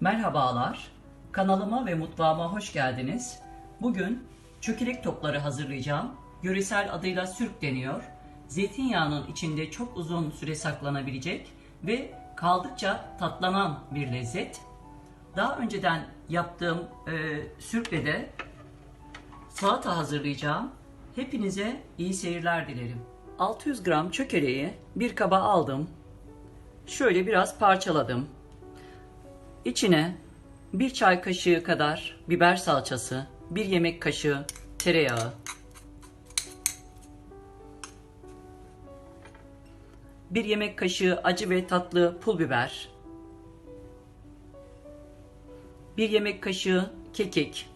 Merhabalar, kanalıma ve mutfağıma hoş geldiniz. Bugün çökelek topları hazırlayacağım. Yöresel adıyla sürk deniyor. Zeytinyağının içinde çok uzun süre saklanabilecek ve kaldıkça tatlanan bir lezzet. Daha önceden yaptığım e, sürkle de salata hazırlayacağım. Hepinize iyi seyirler dilerim. 600 gram çökeleği bir kaba aldım. Şöyle biraz parçaladım. İçine bir çay kaşığı kadar biber salçası, bir yemek kaşığı tereyağı, bir yemek kaşığı acı ve tatlı pul biber, bir yemek kaşığı kekik,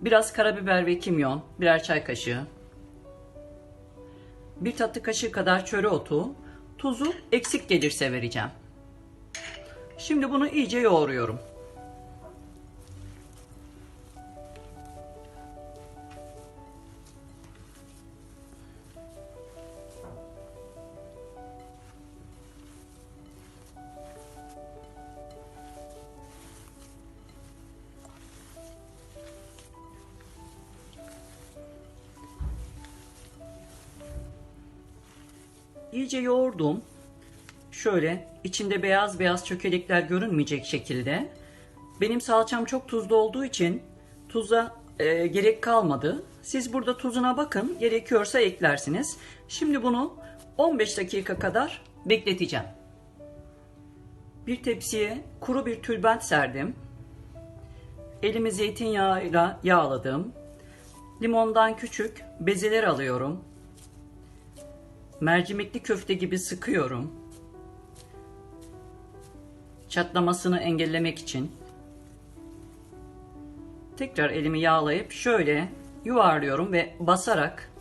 biraz karabiber ve kimyon, birer çay kaşığı, bir tatlı kaşığı kadar çöre otu, tuzu eksik gelirse vereceğim. Şimdi bunu iyice yoğuruyorum. İyice yoğurdum. Şöyle içinde beyaz beyaz çökelekler görünmeyecek şekilde. Benim salçam çok tuzlu olduğu için tuza e, gerek kalmadı. Siz burada tuzuna bakın. Gerekiyorsa eklersiniz. Şimdi bunu 15 dakika kadar bekleteceğim. Bir tepsiye kuru bir tülbent serdim. Elimi zeytinyağıyla yağladım. Limondan küçük bezeler alıyorum. Mercimekli köfte gibi sıkıyorum. Çatlamasını engellemek için. Tekrar elimi yağlayıp şöyle yuvarlıyorum ve basarak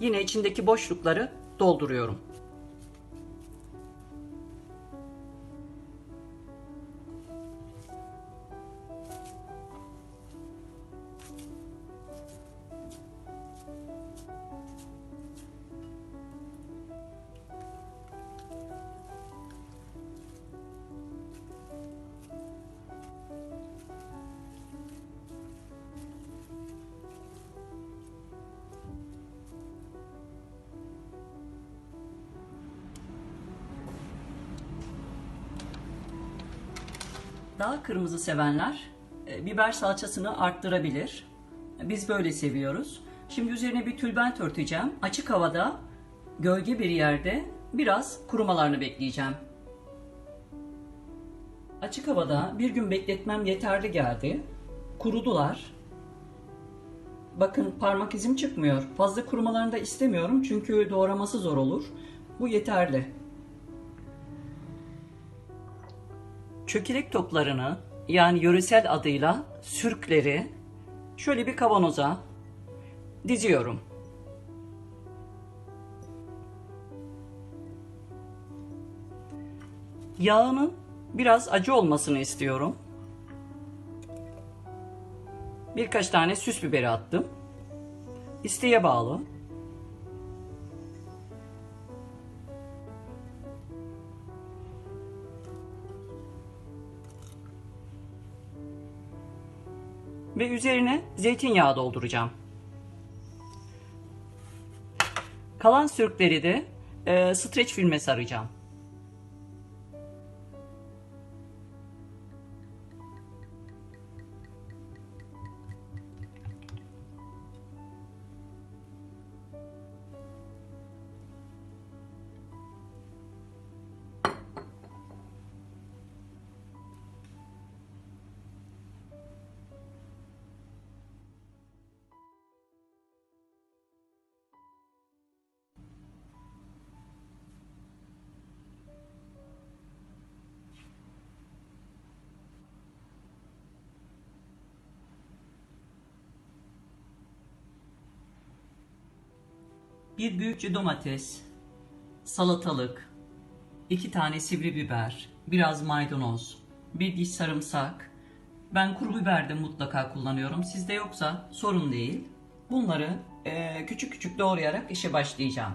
yine içindeki boşlukları dolduruyorum. Daha kırmızı sevenler e, biber salçasını arttırabilir. Biz böyle seviyoruz. Şimdi üzerine bir tülbent örteceğim. Açık havada gölge bir yerde biraz kurumalarını bekleyeceğim. Açık havada bir gün bekletmem yeterli geldi. Kurudular. Bakın parmak izim çıkmıyor. Fazla kurumalarını da istemiyorum çünkü doğraması zor olur. Bu yeterli. Çökelek toplarını yani yöresel adıyla sürkleri şöyle bir kavanoza diziyorum. Yağının biraz acı olmasını istiyorum. Birkaç tane süs biberi attım. İsteğe bağlı. Ve üzerine zeytinyağı dolduracağım. Kalan sürükleri de e, streç filme saracağım. Bir büyükçe domates, salatalık, iki tane sivri biber, biraz maydanoz, bir diş sarımsak. Ben kuru biber de mutlaka kullanıyorum. Sizde yoksa sorun değil. Bunları eee, küçük küçük doğrayarak işe başlayacağım.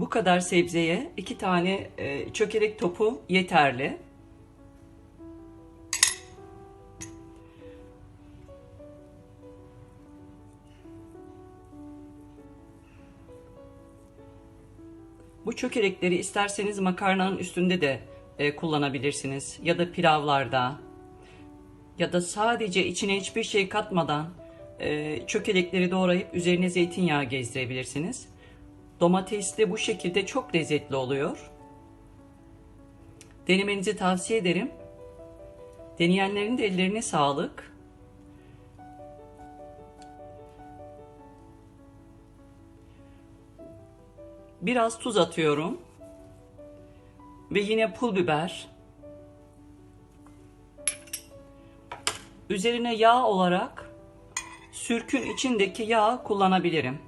Bu kadar sebzeye iki tane e, çökelek topu yeterli. Bu çökelekleri isterseniz makarnanın üstünde de e, kullanabilirsiniz. Ya da pilavlarda. Ya da sadece içine hiçbir şey katmadan e, çökelekleri doğrayıp üzerine zeytinyağı gezdirebilirsiniz. Domates de bu şekilde çok lezzetli oluyor. Denemenizi tavsiye ederim. Deneyenlerin de ellerine sağlık. Biraz tuz atıyorum. Ve yine pul biber. Üzerine yağ olarak sürkün içindeki yağı kullanabilirim.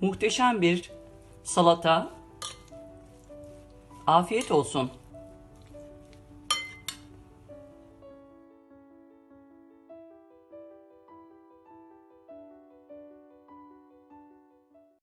Muhteşem bir salata. Afiyet olsun.